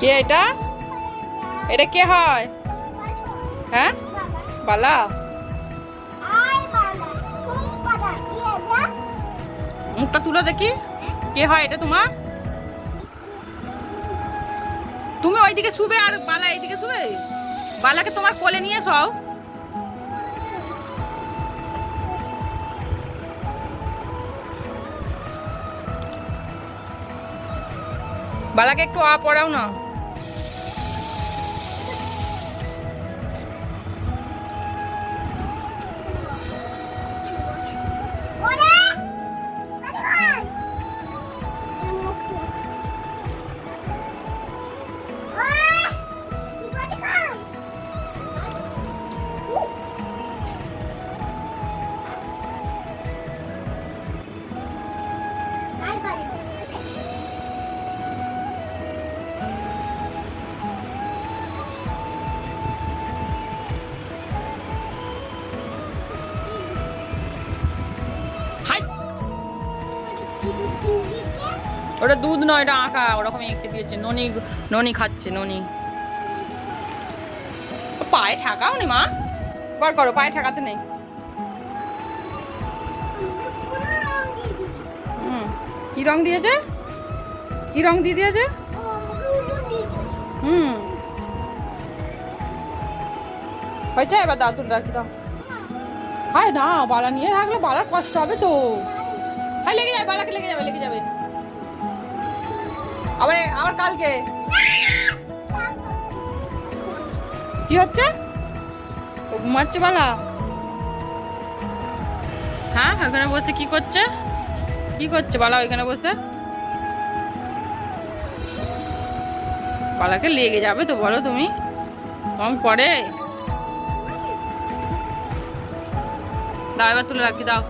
কে এটা? এটা কে হয়? হ্যাঁ? বালা। মুখটা তুলো দেখি। কে হয় এটা তোমার? তুমি ওইদিকে শুবে আর বালা এইদিকে শুবে? বালাকে তোমার কোলে নিয়ে সও বালাকে একটু আ পড়াও না। ওটা দুধ নয় এটা আঁকা ওরকম এঁকে দিয়েছে। ননি ননি খাচ্ছে, ননি। পায়ে ঠাকাও নি মা? কর করো, পায়ে ঠাকাতে নেই। কি রং দিয়েছে? কি রং দিয়ে দিয়েছে? হুম। হয়েছে এবার তুলে রাখি দাও। হায় না, বালা নিয়ে থাকলে বালার কষ্ট হবে তো। হাই লেগে যাবে, বালাকে লেগে যাবে লেগে যাবে। আবার আবার কালকে। কি হচ্ছে? ঘুমাচ্ছে বালা? হ্যাঁ ওখানে বসে কি করছে? কি করছে বালা ওইখানে বসে? বালাকে লেগে যাবে তো, বলো তুমি। রং পরে। দাও, এবার তুলে রাখি, দাও।